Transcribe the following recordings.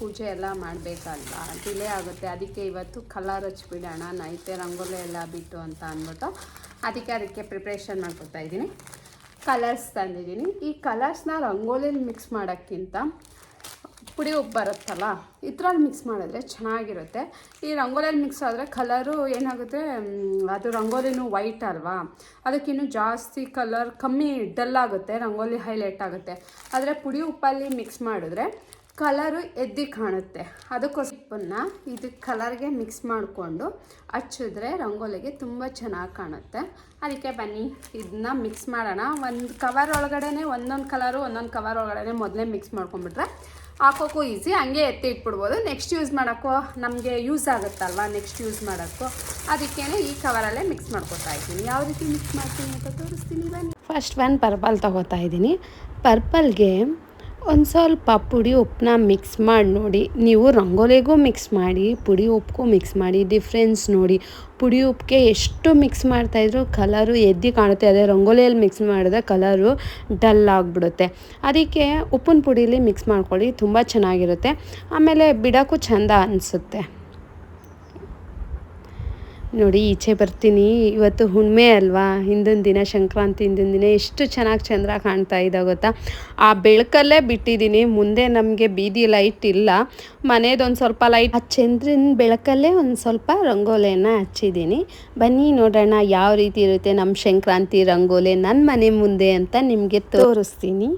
ಪೂಜೆ ಎಲ್ಲ ಮಾಡಬೇಕಲ್ವಾ? ಡಿಲೇ ಆಗುತ್ತೆ. ಅದಕ್ಕೆ ಇವತ್ತು ಕಲರ್ ಹಚ್ಬಿಡೋಣ ನೈತೆ ರಂಗೋಲಿ ಎಲ್ಲ ಬಿಟ್ಟು ಅಂತ ಅಂದ್ಬಿಟ್ಟು ಅದಕ್ಕೆ ಅದಕ್ಕೆ ಪ್ರಿಪ್ರೇಷನ್ ಮಾಡ್ಕೊತಾ ಇದ್ದೀನಿ. ಕಲರ್ಸ್ ತಂದಿದ್ದೀನಿ. ಈ ಕಲರ್ಸ್ನ ರಂಗೋಲಿಲಿ ಮಿಕ್ಸ್ ಮಾಡೋಕ್ಕಿಂತ ಪುಡಿ ಉಪ್ಪು ಬರುತ್ತಲ್ಲ, ಇದ್ರಲ್ಲಿ ಮಿಕ್ಸ್ ಮಾಡಿದ್ರೆ ಚೆನ್ನಾಗಿರುತ್ತೆ. ಈ ರಂಗೋಲಿಯಲ್ಲಿ ಮಿಕ್ಸ್ ಆದರೆ ಕಲರು ಏನಾಗುತ್ತೆ? ಅದು ರಂಗೋಲಿನೂ ವೈಟ್ ಅಲ್ವಾ? ಅದಕ್ಕಿನ್ನೂ ಜಾಸ್ತಿ ಕಲರ್ ಕಮ್ಮಿ ಡಲ್ ಆಗುತ್ತೆ, ರಂಗೋಲಿ ಹೈಲೈಟ್ ಆಗುತ್ತೆ. ಆದರೆ ಪುಡಿ ಉಪ್ಪಲ್ಲಿ ಮಿಕ್ಸ್ ಮಾಡಿದ್ರೆ ಕಲರು ಎದ್ದಿ ಕಾಣುತ್ತೆ. ಅದಕ್ಕೋಸ್ಕರ ಇದು ಕಲರ್ಗೆ ಮಿಕ್ಸ್ ಮಾಡಿಕೊಂಡು ಹಚ್ಚಿದ್ರೆ ರಂಗೋಲಿಗೆ ತುಂಬ ಚೆನ್ನಾಗಿ ಕಾಣುತ್ತೆ. ಅದಕ್ಕೆ ಬನ್ನಿ ಇದನ್ನ ಮಿಕ್ಸ್ ಮಾಡೋಣ. ಒಂದು ಕವರ್ ಒಳಗಡೆನೆ, ಒಂದೊಂದು ಕಲರು ಒಂದೊಂದು ಕವರ್ ಒಳಗಡೆ ಮೊದಲೇ ಮಿಕ್ಸ್ ಮಾಡ್ಕೊಂಡ್ಬಿಟ್ರೆ ಹಾಕೋಕ್ಕೂ ಈಸಿ ಹಂಗೆ ಎತ್ತಿ ಇಟ್ಬಿಡ್ಬೋದು. ನೆಕ್ಸ್ಟ್ ಯೂಸ್ ಮಾಡೋಕ್ಕೂ ನಮಗೆ ಯೂಸ್ ಆಗುತ್ತಲ್ವ ನೆಕ್ಸ್ಟ್ ಯೂಸ್ ಮಾಡೋಕ್ಕೂ ಅದಕ್ಕೇ ಈ ಕವರಲ್ಲೇ ಮಿಕ್ಸ್ ಮಾಡ್ಕೊತಾ ಇದ್ದೀನಿ. ಯಾವ ರೀತಿ ಮಿಕ್ಸ್ ಮಾಡ್ತೀನಿ ಅಂತ ತೋರಿಸ್ತೀನಿ ಬನ್ನಿ. ಫಸ್ಟ್ ಒನ್ ಪರ್ಪಲ್ ತಗೋತಾ ಇದ್ದೀನಿ. ಪರ್ಪಲ್ಗೆ ಒಂದು ಸ್ವಲ್ಪ ಪುಡಿ ಉಪ್ಪನ್ನ ಮಿಕ್ಸ್ ಮಾಡಿ ನೋಡಿ. ನೀವು ರಂಗೋಲಿಗೂ ಮಿಕ್ಸ್ ಮಾಡಿ, ಪುಡಿ ಉಪ್ಪಿಗೂ ಮಿಕ್ಸ್ ಮಾಡಿ ಡಿಫ್ರೆನ್ಸ್ ನೋಡಿ. ಪುಡಿ ಉಪ್ಪಿಗೆ ಎಷ್ಟು ಮಿಕ್ಸ್ ಮಾಡ್ತಾಯಿದ್ರು ಕಲರು ಎದ್ದು ಕಾಣುತ್ತೆ. ಅದೇ ರಂಗೋಲಿಯಲ್ಲಿ ಮಿಕ್ಸ್ ಮಾಡಿದ್ರೆ ಕಲರು ಡಲ್ ಆಗಿಬಿಡುತ್ತೆ. ಅದಕ್ಕೆ ಉಪ್ಪಿನ ಪುಡೀಲಿ ಮಿಕ್ಸ್ ಮಾಡ್ಕೊಳ್ಳಿ, ತುಂಬ ಚೆನ್ನಾಗಿರುತ್ತೆ. ಆಮೇಲೆ ಬಿಡೋಕ್ಕೂ ಚೆಂದ ಅನಿಸುತ್ತೆ. ನೋಡಿ, ಈಚೆ ಬರ್ತೀನಿ. ಇವತ್ತು ಹುಣ್ಮೆ ಅಲ್ವಾ? ಹಿಂದಿನ ದಿನ ಸಂಕ್ರಾಂತಿ, ಹಿಂದಿನ ದಿನ ಎಷ್ಟು ಚೆನ್ನಾಗಿ ಚಂದ್ರ ಕಾಣ್ತಾ ಇದೆ ಗೊತ್ತಾ? ಆ ಬೆಳಕಲ್ಲೇ ಬಿಟ್ಟಿದ್ದೀನಿ ಮುಂದೆ ನಮಗೆ ಬೀದಿ ಲೈಟ್ ಇಲ್ಲ. ಮನೇದೊಂದು ಸ್ವಲ್ಪ ಲೈಟ್ ಆ ಚಂದ್ರನ ಬೆಳಕಲ್ಲೇ ಒಂದು ಸ್ವಲ್ಪ ರಂಗೋಲಿಯನ್ನು ಹಚ್ಚಿದ್ದೀನಿ ಬನ್ನಿ ನೋಡೋಣ ಯಾವ ರೀತಿ ಇರುತ್ತೆ ನಮ್ಮ ಸಂಕ್ರಾಂತಿ ರಂಗೋಲಿ ನನ್ನ ಮನೆ ಮುಂದೆ ಅಂತ ನಿಮಗೆ ತೋರಿಸ್ತೀನಿ.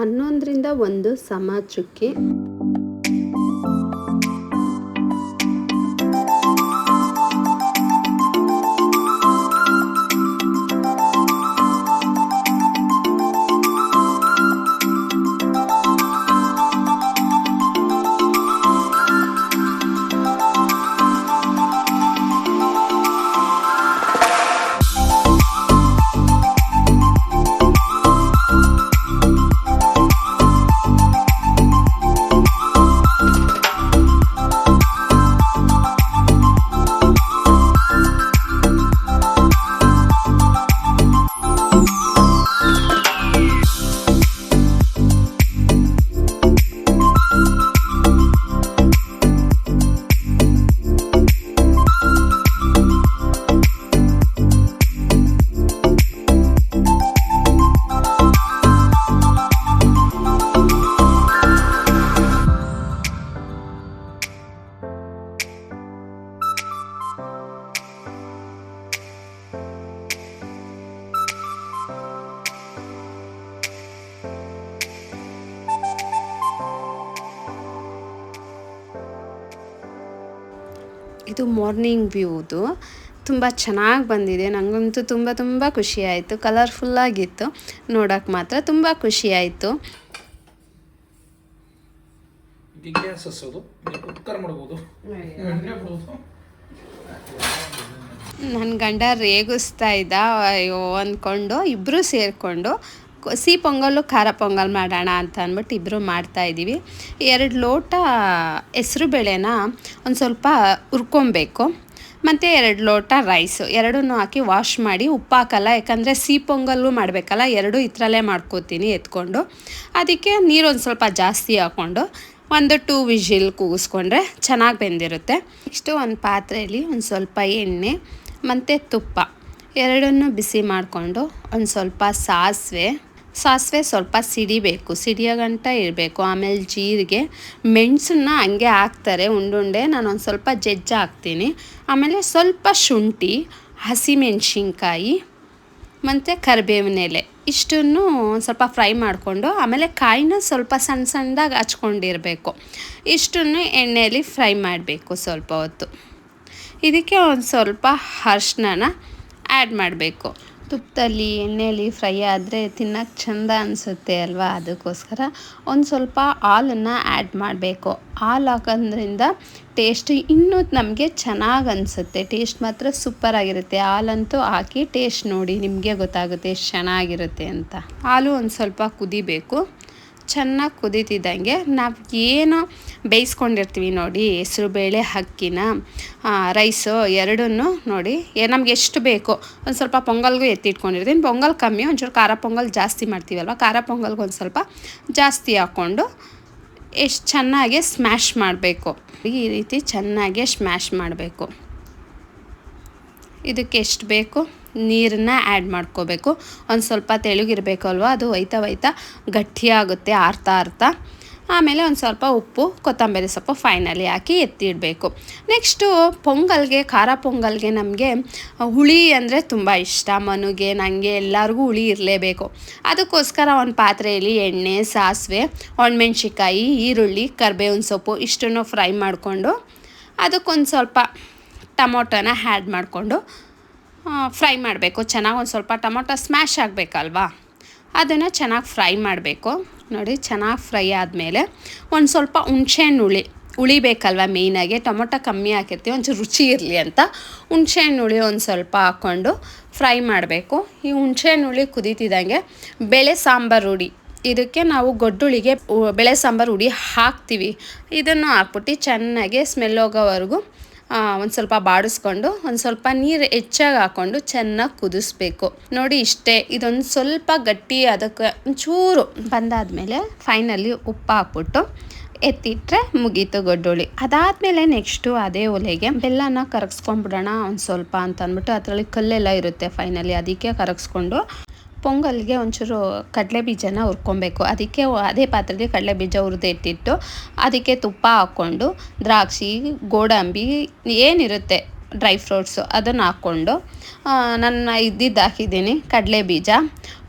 ಹನ್ನೊಂದರಿಂದ ಒಂದು ಸಮ ಚುಕ್ಕಿ ಮಾರ್ನಿಂಗ್ ವ್ಯೂದು ತುಂಬ ಚೆನ್ನಾಗಿ ಬಂದಿದೆ. ನನಗಂತೂ ತುಂಬ ತುಂಬ ಖುಷಿಯಾಯಿತು ಆಯಿತು. ಕಲರ್ಫುಲ್ಲಾಗಿತ್ತು ನೋಡೋಕ್ಕೆ ಮಾತ್ರ ತುಂಬ ಖುಷಿಯಾಯಿತು ನನ್ನ ಗಂಡ ರೇಗಿಸ್ತಾ ಇದ್ದ. ಅಯ್ಯೋ ಅಂದ್ಕೊಂಡು ಇಬ್ಬರು ಸೇರಿಕೊಂಡು ಸಿಹಿ ಪೊಂಗಲ್ಲು, ಖಾರ ಪೊಂಗಲ್ ಮಾಡೋಣ ಅಂತ ಅಂದ್ಬಿಟ್ಟು ಇಬ್ಬರು ಮಾಡ್ತಾ ಇದ್ದೀವಿ. ಎರಡು ಲೋಟ ಹೆಸರು ಬೇಳೆನ ಒಂದು ಸ್ವಲ್ಪ ಹುರ್ಕೊಬೇಕು. ಮತ್ತು ಎರಡು ಲೋಟ ರೈಸು ಎರಡನ್ನೂ ಹಾಕಿ ವಾಶ್ ಮಾಡಿ ಉಪ್ಪು ಹಾಕಲ್ಲ, ಯಾಕಂದರೆ ಸಿಹಿ ಪೊಂಗಲ್ಲು ಮಾಡಬೇಕಲ್ಲ, ಎರಡೂ ಇದ್ರಲ್ಲೇ ಮಾಡ್ಕೋತೀನಿ ಎತ್ಕೊಂಡು. ಅದಕ್ಕೆ ನೀರು ಒಂದು ಸ್ವಲ್ಪ ಜಾಸ್ತಿ ಹಾಕ್ಕೊಂಡು ಒಂದು ಟೂ ವಿಜಿಲ್ ಕೂಗಿಸ್ಕೊಂಡ್ರೆ ಚೆನ್ನಾಗಿ ಬೆಂದಿರುತ್ತೆ. ಇಷ್ಟು ಒಂದು ಪಾತ್ರೆಯಲ್ಲಿ ಒಂದು ಸ್ವಲ್ಪ ಎಣ್ಣೆ, ಮತ್ತು ತುಪ್ಪ. ಎರಡನ್ನೂ ಬಿಸಿ ಮಾಡಿಕೊಂಡು ಒಂದು ಸ್ವಲ್ಪ ಸಾಸಿವೆ ಸಾಸಿವೆ ಸ್ವಲ್ಪ ಸಿಡಿಬೇಕು ಸಿಡಿಯೋ ಗಂಟ ಇರಬೇಕು. ಆಮೇಲೆ ಜೀರಿಗೆ, ಮೆಣಸನ್ನ ಹಂಗೆ ಹಾಕ್ತಾರೆ ಉಂಡುಂಡೆ. ನಾನು ಒಂದು ಸ್ವಲ್ಪ ಜಜ್ಜ ಹಾಕ್ತೀನಿ. ಆಮೇಲೆ ಸ್ವಲ್ಪ ಶುಂಠಿ, ಹಸಿಮೆಣಸಿನ್ಕಾಯಿ, ಮತ್ತು ಕರಿಬೇವಿನ ಎಲೆ. ಇಷ್ಟನ್ನು ಸ್ವಲ್ಪ ಫ್ರೈ ಮಾಡಿಕೊಂಡು, ಆಮೇಲೆ ಕಾಯಿನ ಸ್ವಲ್ಪ ಸಣ್ಣ ಸಣ್ಣದಾಗಿ ಹಚ್ಕೊಂಡಿರಬೇಕು. ಇಷ್ಟನ್ನು ಎಣ್ಣೆಯಲ್ಲಿ ಫ್ರೈ ಮಾಡಬೇಕು ಸ್ವಲ್ಪ ಹೊತ್ತು. ಇದಕ್ಕೆ ಒಂದು ಸ್ವಲ್ಪ ಅರ್ಶಿನ ಆ್ಯಡ್ ಮಾಡಬೇಕು. ತುಪ್ಪದಲ್ಲಿ ಎಣ್ಣೆಯಲ್ಲಿ ಫ್ರೈ ಆದರೆ ತಿನ್ನೋಕ್ಕೆ ಚೆಂದ ಅನಿಸುತ್ತೆ ಅಲ್ವಾ? ಅದಕ್ಕೋಸ್ಕರ ಒಂದು ಸ್ವಲ್ಪ ಹಾಲನ್ನು ಆ್ಯಡ್ ಮಾಡಬೇಕು. ಹಾಲು ಹಾಕೋದ್ರಿಂದ ಟೇಸ್ಟ್ ಇನ್ನೂ ನಮಗೆ ಚೆನ್ನಾಗಿ ಅನಿಸುತ್ತೆ. ಟೇಸ್ಟ್ ಮಾತ್ರ ಸೂಪರಾಗಿರುತ್ತೆ ಹಾಲಂತೂ ಹಾಕಿ ಟೇಸ್ಟ್ ನೋಡಿ ನಿಮಗೆ ಗೊತ್ತಾಗುತ್ತೆ ಚೆನ್ನಾಗಿರುತ್ತೆ ಅಂತ. ಹಾಲು ಒಂದು ಸ್ವಲ್ಪ ಕುದಿಬೇಕು. ಚೆನ್ನಾಗಿ ಕುದೀತಿದ್ದಂಗೆ ನಾವು ಏನು ಬೇಯಿಸ್ಕೊಂಡಿರ್ತೀವಿ ನೋಡಿ ಹೆಸ್ರುಬೇಳೆ ಅಕ್ಕಿನ ರೈಸು ಎರಡನ್ನು ನೋಡಿ ನಮ್ಗೆ ಎಷ್ಟು ಬೇಕೋ, ಒಂದು ಸ್ವಲ್ಪ ಪೊಂಗಲ್ಗೂ ಎತ್ತಿಟ್ಕೊಂಡಿರ್ತೀನಿ. ಪೊಂಗಲ್ ಕಮ್ಮಿ, ಒಂಚೂರು ಖಾರ ಪೊಂಗಲ್ ಜಾಸ್ತಿ ಮಾಡ್ತೀವಲ್ವ? ಖಾರ ಪೊಂಗಲ್ಗೆ ಒಂದು ಸ್ವಲ್ಪ ಜಾಸ್ತಿ ಹಾಕ್ಕೊಂಡು ಎಷ್ಟು ಚೆನ್ನಾಗಿ ಸ್ಮ್ಯಾಶ್ ಮಾಡಬೇಕು. ಈ ರೀತಿ ಚೆನ್ನಾಗಿ ಸ್ಮ್ಯಾಶ್ ಮಾಡಬೇಕು. ಇದಕ್ಕೆ ಎಷ್ಟು ಬೇಕು? ನೀರನ್ನ ಆ್ಯಡ್ ಮಾಡ್ಕೋಬೇಕು. ಒಂದು ಸ್ವಲ್ಪ ತೆಳುಗಿರಬೇಕು ಅಲ್ವಾ ಅದು ಒಯ್ತಾ ಒಯ್ತಾ ಗಟ್ಟಿಯಾಗುತ್ತೆ, ಆರ್ತಾ ಆರ್ತಾ. ಆಮೇಲೆ ಒಂದು ಸ್ವಲ್ಪ ಉಪ್ಪು, ಕೊತ್ತಂಬರಿ ಸೊಪ್ಪು ಫೈನಲಿ ಹಾಕಿ ಎತ್ತಿಡಬೇಕು. ನೆಕ್ಸ್ಟು ಪೊಂಗಲ್ಗೆ, ಖಾರ ಪೊಂಗಲ್ಗೆ ನಮಗೆ ಹುಳಿ ಅಂದರೆ ತುಂಬ ಇಷ್ಟ. ಮನುಗೆ ನನಗೆ ಎಲ್ಲರಿಗೂ ಹುಳಿ ಇರಲೇಬೇಕು. ಅದಕ್ಕೋಸ್ಕರ ಒಂದು ಪಾತ್ರೆಯಲ್ಲಿ ಎಣ್ಣೆ, ಸಾಸಿವೆ ಒಣಮೆಣ್ಸಿಕಾಯಿ ಈರುಳ್ಳಿ, ಕರ್ಬೇವಿನ ಸೊಪ್ಪು ಇಷ್ಟನ್ನು ಫ್ರೈ ಮಾಡಿಕೊಂಡು ಅದಕ್ಕೊಂದು ಸ್ವಲ್ಪ ಟೊಮೊಟೊನ ಆ್ಯಡ್ ಮಾಡಿಕೊಂಡು ಫ್ರೈ ಮಾಡಬೇಕು. ಚೆನ್ನಾಗಿ ಒಂದು ಸ್ವಲ್ಪ ಟೊಮೊಟೊ ಸ್ಮ್ಯಾಶ್ ಆಗಬೇಕಲ್ವಾ? ಅದನ್ನು ಚೆನ್ನಾಗಿ ಫ್ರೈ ಮಾಡಬೇಕು. ನೋಡಿ, ಚೆನ್ನಾಗಿ ಫ್ರೈ ಆದಮೇಲೆ ಒಂದು ಸ್ವಲ್ಪ ಹುಣ್ಸೆಹಣ್ಣು ಹುಳಿ ಉಳಿಬೇಕಲ್ವ ಮೇಯ್ನಾಗಿ ಟೊಮೊಟೊ ಕಮ್ಮಿ ಹಾಕಿರ್ತೀವಿ, ಒಂಚೂರು ರುಚಿ ಇರಲಿ ಅಂತ. ಹುಣ್ಸೆಹಣ್ಣು ಹುಳಿ ಒಂದು ಸ್ವಲ್ಪ ಹಾಕ್ಕೊಂಡು ಫ್ರೈ ಮಾಡಬೇಕು. ಈ ಹುಣ್ಸೆಹಣ್ಣು ಹುಳಿ ಕುದೀತಿದ್ದಂಗೆ ಬೇಳೆ ಸಾಂಬಾರು ಹುಡಿ. ಇದಕ್ಕೆ ನಾವು ಗೊಡ್ಡುಳಿಗೆ ಬೆಳೆ ಸಾಂಬಾರು ಹುಡಿ ಹಾಕ್ತೀವಿ. ಇದನ್ನು ಹಾಕ್ಬಿಟ್ಟು ಚೆನ್ನಾಗಿ ಸ್ಮೆಲ್ ಹೋಗೋವರೆಗೂ ಒಂದು ಸ್ವಲ್ಪ ಬಾಡಿಸ್ಕೊಂಡು, ಒಂದು ಸ್ವಲ್ಪ ನೀರು ಹೆಚ್ಚಾಗಿ ಹಾಕ್ಕೊಂಡು ಚೆನ್ನಾಗಿ ಕುದಿಸ್ಬೇಕು. ನೋಡಿ ಇಷ್ಟೇ, ಇದೊಂದು ಸ್ವಲ್ಪ ಗಟ್ಟಿ ಅದಕ್ಕೆ ಒಂಚೂರು ಬಂದಾದಮೇಲೆ ಫೈನಲಿ ಉಪ್ಪು ಹಾಕ್ಬಿಟ್ಟು ಎತ್ತಿಟ್ಟರೆ ಮುಗೀತು ಗೊಡ್ಡೋಳಿ. ಅದಾದಮೇಲೆ ನೆಕ್ಸ್ಟು ಅದೇ ಒಲೆಗೆ ಬೆಲ್ಲನ ಕರಗಿಸ್ಕೊಂಡ್ಬಿಡೋಣ ಒಂದು ಸ್ವಲ್ಪ ಅಂತ ಅಂದ್ಬಿಟ್ಟು ಅದರಲ್ಲಿ ಕಲ್ಲೆಲ್ಲ ಇರುತ್ತೆ ಫೈನಲಿ ಅದಕ್ಕೆ ಕರಗಿಸ್ಕೊಂಡು ಪೊಂಗಲ್ಗೆ ಒಂಚೂರು ಕಡಲೆ ಬೀಜನ ಹುರ್ಕೊಬೇಕು. ಅದಕ್ಕೆ ಅದೇ ಪಾತ್ರೆಗೆ ಕಡಲೆ ಬೀಜ ಹುರಿದಿಟ್ಟಿಟ್ಟು ಅದಕ್ಕೆ ತುಪ್ಪ ಹಾಕ್ಕೊಂಡು, ದ್ರಾಕ್ಷಿ, ಗೋಡಂಬಿ ಏನಿರುತ್ತೆ ಡ್ರೈ ಫ್ರೂಟ್ಸು ಅದನ್ನು ಹಾಕ್ಕೊಂಡು ನನ್ನ ಇದ್ದಿದ್ದು ಹಾಕಿದ್ದೀನಿ ಕಡಲೆ ಬೀಜ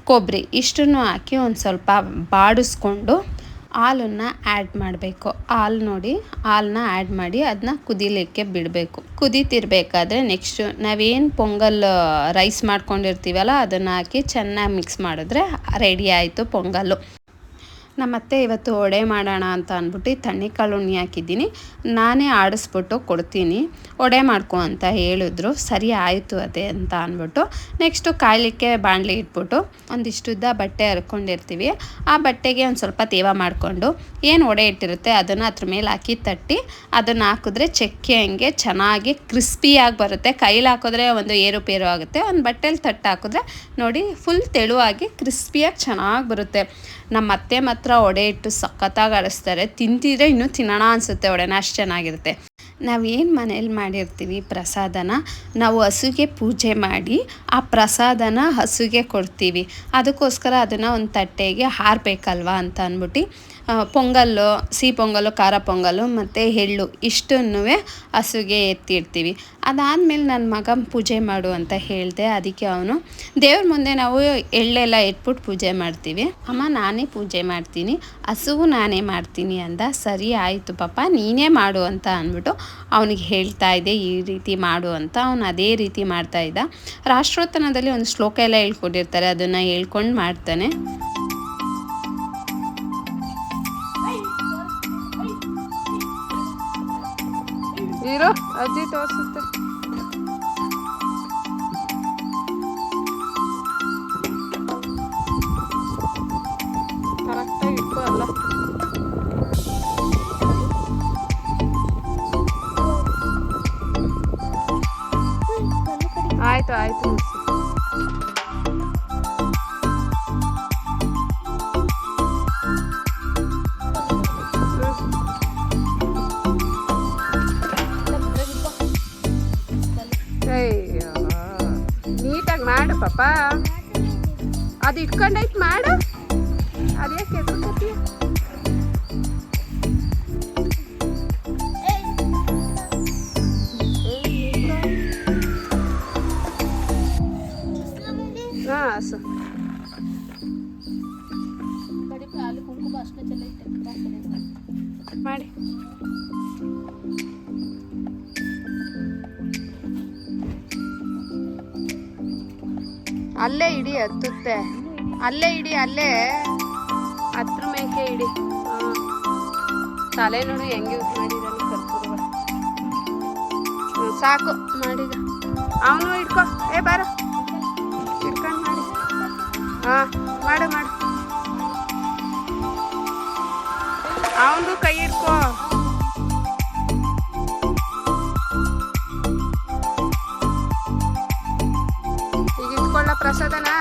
ಕೊಬ್ಬರಿ ಇಷ್ಟನ್ನು ಹಾಕಿ ಒಂದು ಸ್ವಲ್ಪ ಬಾಡಿಸ್ಕೊಂಡು ಹಾಲನ್ನು ಆ್ಯಡ್ ಮಾಡಬೇಕು. ಹಾಲು ನೋಡಿ ಹಾಲನ್ನ ಆ್ಯಡ್ ಮಾಡಿ ಅದನ್ನ ಕುದಿಲಿಕ್ಕೆ ಬಿಡಬೇಕು. ಕುದೀತಿರ್ಬೇಕಾದ್ರೆ ನೆಕ್ಸ್ಟು ನಾವೇನು ಪೊಂಗಲ್ ರೈಸ್ ಮಾಡ್ಕೊಂಡಿರ್ತೀವಲ್ಲ, ಅದನ್ನು ಹಾಕಿ ಚೆನ್ನಾಗಿ ಮಿಕ್ಸ್ ಮಾಡಿದ್ರೆ ರೆಡಿ ಆಯಿತು ಪೊಂಗಲ್ಲು. ನಮ್ಮತ್ತೆ ಇವತ್ತು ವಡೆ ಮಾಡೋಣ ಅಂತ ಅಂದ್ಬಿಟ್ಟು ತಣ್ಣಿಕಾಳು ಉಣ್ಣಿ ಹಾಕಿದ್ದೀನಿ. ನಾನೇ ಆಡಿಸ್ಬಿಟ್ಟು ಕೊಡ್ತೀನಿ. ವಡೆ ಮಾಡ್ಕೊ ಅಂತ ಹೇಳಿದ್ರು. ಸರಿ ಆಯಿತು ಅದೇ ಅಂತ ಅಂದ್ಬಿಟ್ಟು ನೆಕ್ಸ್ಟು ಕಾಯಲಿಕ್ಕೆ ಬಾಣಲಿ ಇಟ್ಬಿಟ್ಟು ಒಂದಿಷ್ಟುದ್ದ ಬಟ್ಟೆ ಹರ್ಕೊಂಡಿರ್ತೀವಿ. ಆ ಬಟ್ಟೆಗೆ ಒಂದು ಸ್ವಲ್ಪ ತೇವ ಮಾಡಿಕೊಂಡು ಏನು ಒಡೆ ಇಟ್ಟಿರುತ್ತೆ ಅದನ್ನು ಅದ್ರ ಮೇಲೆ ಹಾಕಿ ತಟ್ಟಿ ಅದನ್ನು ಹಾಕಿದ್ರೆ ಚಕ್ಕೆ ಹಂಗೆ ಚೆನ್ನಾಗಿ ಕ್ರಿಸ್ಪಿಯಾಗಿ ಬರುತ್ತೆ. ಕೈಲಿ ಹಾಕಿದ್ರೆ ಒಂದು ಏರುಪೇರು ಆಗುತ್ತೆ. ಒಂದು ಬಟ್ಟೆಲಿ ತಟ್ಟು ಹಾಕಿದ್ರೆ ನೋಡಿ ಫುಲ್ ತೆಳುವಾಗಿ ಕ್ರಿಸ್ಪಿಯಾಗಿ ಚೆನ್ನಾಗಿ ಬರುತ್ತೆ. ನಮ್ಮ ಅತ್ತೆ ಮಾತ್ರ ಒಡೆ ಇಟ್ಟು ಸಖತ್ತಾಗಿ ಆಡಿಸ್ತಾರೆ ತಿಂತಿದ್ರೆ ಇನ್ನೂ ತಿನ್ನೋಣ ಅನಿಸುತ್ತೆ, ಒಡೆನ ಅಷ್ಟು ಚೆನ್ನಾಗಿರುತ್ತೆ. ನಾವೇನು ಮನೇಲಿ ಮಾಡಿರ್ತೀವಿ ಪ್ರಸಾದನ, ನಾವು ಹಸುಗೆ ಪೂಜೆ ಮಾಡಿ ಆ ಪ್ರಸಾದನ ಹಸುಗೆ ಕೊಡ್ತೀವಿ. ಅದಕ್ಕೋಸ್ಕರ ಅದನ್ನು ಒಂದು ತಟ್ಟೆಗೆ ಹಾರಬೇಕಲ್ವಾ ಅಂತ ಅಂದ್ಬಿಟ್ಟು ಪೊಂಗಲ್ಲು ಸಿಹಿ ಪೊಂಗಲ್ಲು ಖಾರ ಪೊಂಗಲ್ಲು ಮತ್ತು ಎಳ್ಳು ಇಷ್ಟನ್ನೂ ಹಸುಗೆ ಎತ್ತಿಡ್ತೀವಿ ಅದಾದಮೇಲೆ ನನ್ನ ಮಗ ಪೂಜೆ ಮಾಡು ಅಂತ ಹೇಳಿದೆ, ಅದಕ್ಕೆ ಅವನು ದೇವ್ರ ಮುಂದೆ ನಾವು ಎಳ್ಳೆಲ್ಲ ಇಟ್ಬಿಟ್ಟು ಪೂಜೆ ಮಾಡ್ತೀವಿ. ಅಮ್ಮ, ನಾನೇ ಪೂಜೆ ಮಾಡ್ತೀನಿ, ಹಸುವು ನಾನೇ ಮಾಡ್ತೀನಿ ಅಂದ, ಸರಿ ಆಯಿತು ಪಾಪ, ನೀನೇ ಮಾಡು ಅಂತ ಅಂದ್ಬಿಟ್ಟು ಅವನಿಗೆ ಹೇಳ್ತಾ ಇದ್ದೆ, ಈ ರೀತಿ ಮಾಡು ಅಂತ. ಅವನು ಅದೇ ರೀತಿ ಮಾಡ್ತಾ ಇದ್ದ. ರಾಷ್ಟ್ರೋತ್ತನದಲ್ಲಿ ಒಂದು ಶ್ಲೋಕ ಎಲ್ಲ ಹೇಳ್ಕೊಂಡಿರ್ತಾರೆ ಅದನ್ನು ಹೇಳ್ಕೊಂಡು ಮಾಡ್ತಾನೆ. ديرو أجي توسط ಅದು ಇಟ್ಕೊಂಡೈತ್ ಮಾಡು. ಹಾಂ ಹಸು ಮಾಡಿ. ಅಲ್ಲೇ ಇಡಿ ಹತ್ತುತ್ತೆ ಅಲ್ಲೇ ಇಡಿ, ಅಲ್ಲೇ. ಹತ್ರ ಮೇಕೆ ಇಡಿ. ತಲೆ ನೋಡು ಹೆಂಗೆ ಯೂಸ್ ಮಾಡಿದಾನೆ ಕರ್ಪೂರವ. ಸಾಕು, ಮಾಡಿದ. ಅವನು ಇಟ್ಕೋ. ಏ, ಬಾರ. ಇಟ್ಕೊಂಡು ಮಾಡಿ. ಹಾಂ, ಮಾಡು ಮಾಡು. ಅವನು ಕೈ ಇಟ್ಕೋ. ಈಗ ಇಟ್ಕೊಳ್ಳೋ ಪ್ರಸಾದನಾ?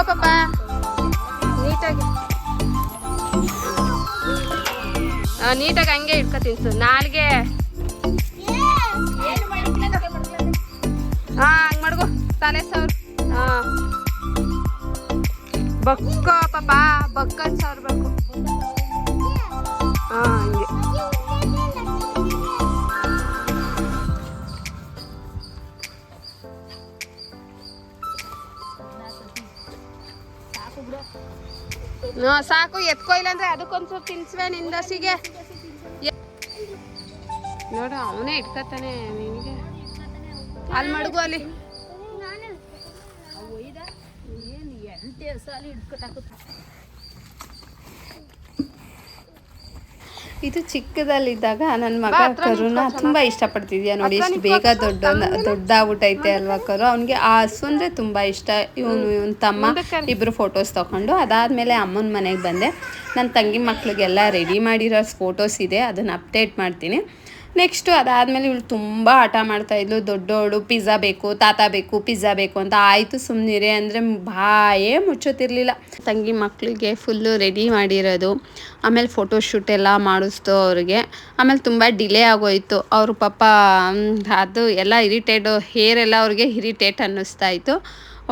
ಇಟ್ಕೋ ಪಾಪ ನೀಟಾಗಿ ನೀಟಾಗಿ ಹಂಗೆ ಇಟ್ಕೊ ಸರ್. ನಾಲ್ಗೆ. ಹಾ ಹಂಗೆ ಮಾಡ್ಕೋ. ತಲೆ ಸರ್. ಹಾ ಬಕ್ಕ ಪಾಪ ಬಕ್ಕ ಸಾವಿರ ಬೇಕು. ಹಾ ಹಂಗೆ. ಸಾಕು ಎತ್ಕೊ ಇಲ್ಲಂದ್ರೆ ಅದಕ್ಕೊಂದ್ಸಲ ತಿನ್ಸುವೆ ನಿಂದಸಿಗೆ ನೋಡು ಅವನೇ ಇಟ್ಕತಾನೆ ನಿನಗೆ. ಅಲ್ಲಿ ಮಡಗು ಅಲ್ಲಿ. ಇದು ಚಿಕ್ಕದಲ್ಲಿದ್ದಾಗ ನನ್ನ ಮಗ ಕರುನ ತುಂಬಾ ಇಷ್ಟಪಡ್ತಿದ್ಯಾ ನೋಡಿ ಎಷ್ಟು ಬೇಗ ದೊಡ್ಡ ದೊಡ್ಡಾಗ್ಬಿಟ್ಟೈತೆ ಅಲ್ವಾ ಕರು? ಅವನಿಗೆ ಆ ಹಸು ಅಂದ್ರೆ ತುಂಬಾ ಇಷ್ಟ. ಇವನು ಇವನ್ ತಮ್ಮ ಇಬ್ರು ಫೋಟೋಸ್ ತಗೊಂಡು ಅದಾದ್ಮೇಲೆ ಅಮ್ಮನ ಮನೆಗೆ ಬಂದೆ. ನನ್ನ ತಂಗಿ ಮಕ್ಳಿಗೆಲ್ಲ ರೆಡಿ ಮಾಡಿರೋ ಫೋಟೋಸ್ ಇದೆ ಅದನ್ನ ಅಪ್ಡೇಟ್ ಮಾಡ್ತೀನಿ. ನೆಕ್ಸ್ಟು ಅದಾದಮೇಲೆ ಇವಳು ತುಂಬ ಆಟ ಮಾಡ್ತಾಯಿದ್ಲು ದೊಡ್ಡವಳು ಪಿಜ್ಜಾ ಬೇಕು, ತಾತ ಬೇಕು, ಪಿಜ್ಜಾ ಬೇಕು ಅಂತ ಆಯಿತು ಸುಮ್ಮನಿರೆ ಅಂದರೆ ಬಾಯೇ ಮುಚ್ಚೋತಿರ್ಲಿಲ್ಲ. ತಂಗಿ ಮಕ್ಕಳಿಗೆ ಫುಲ್ಲು ರೆಡಿ ಮಾಡಿರೋದು. ಆಮೇಲೆ ಫೋಟೋಶೂಟ್ ಎಲ್ಲ ಮಾಡಿಸ್ತು ಅವ್ರಿಗೆ. ಆಮೇಲೆ ತುಂಬ ಡಿಲೇ ಆಗೋಯ್ತು. ಅವರು ಪಾಪ ಅದು ಎಲ್ಲ ಇರಿಟೇಟು ಹೇರ್ ಎಲ್ಲ ಅವ್ರಿಗೆ ಇರಿಟೇಟ್ ಅನ್ನಿಸ್ತಾ ಇತ್ತು.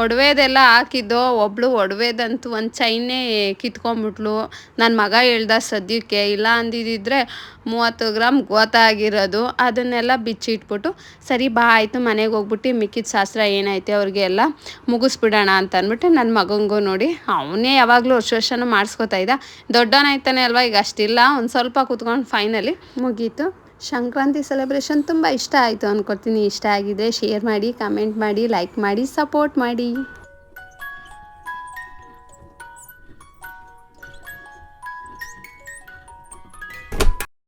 ಒಡವೆದೆಲ್ಲ ಹಾಕಿದ್ದು, ಒಬ್ಳು ಒಡವೆದಂತೂ ಒಂದು ಚೈನೇ ಕಿತ್ಕೊಂಡ್ಬಿಟ್ಲು. ನನ್ನ ಮಗ ಹೇಳ್ದ ಸದ್ಯಕ್ಕೆ, ಇಲ್ಲ ಅಂದಿದ್ದಿದ್ರೆ ಮೂವತ್ತು ಗ್ರಾಮ್ ಆಗಿರೋದು. ಅದನ್ನೆಲ್ಲ ಬಿಚ್ಚಿಟ್ಬಿಟ್ಟು, ಸರಿ ಬಾ, ಆಯಿತು, ಮನೆಗೆ ಹೋಗ್ಬಿಟ್ಟು ಮಿಕ್ಕಿದ ಶಾಸ್ತ್ರ ಏನೈತೆ ಅವ್ರಿಗೆ ಎಲ್ಲ ಮುಗಿಸ್ಬಿಡೋಣ ಅಂತ ಅಂದ್ಬಿಟ್ಟು ನನ್ನ ಮಗಂಗೂ ನೋಡಿ, ಅವನೇ ಯಾವಾಗಲೂ ವರ್ಷ ವರ್ಷನೂ ಮಾಡಿಸ್ಕೊತಾ ಇದ್ದ. ದೊಡ್ಡವನಾಯ್ತಾನೆ ಅಲ್ವಾ, ಈಗ ಅಷ್ಟಿಲ್ಲ. ಒಂದು ಸ್ವಲ್ಪ ಕೂತ್ಕೊಂಡು ಫೈನಲಿ ಮುಗೀತು. ಸಂಕ್ರಾಂತಿ ಸೆಲೆಬ್ರೇಷನ್ ತುಂಬ ಇಷ್ಟ ಆಯಿತು ಅಂದ್ಕೊಳ್ತೀನಿ ಇಷ್ಟ ಆಗಿದೆ ಶೇರ್ ಮಾಡಿ ಕಮೆಂಟ್ ಮಾಡಿ ಲೈಕ್ ಮಾಡಿ ಸಪೋರ್ಟ್ ಮಾಡಿ.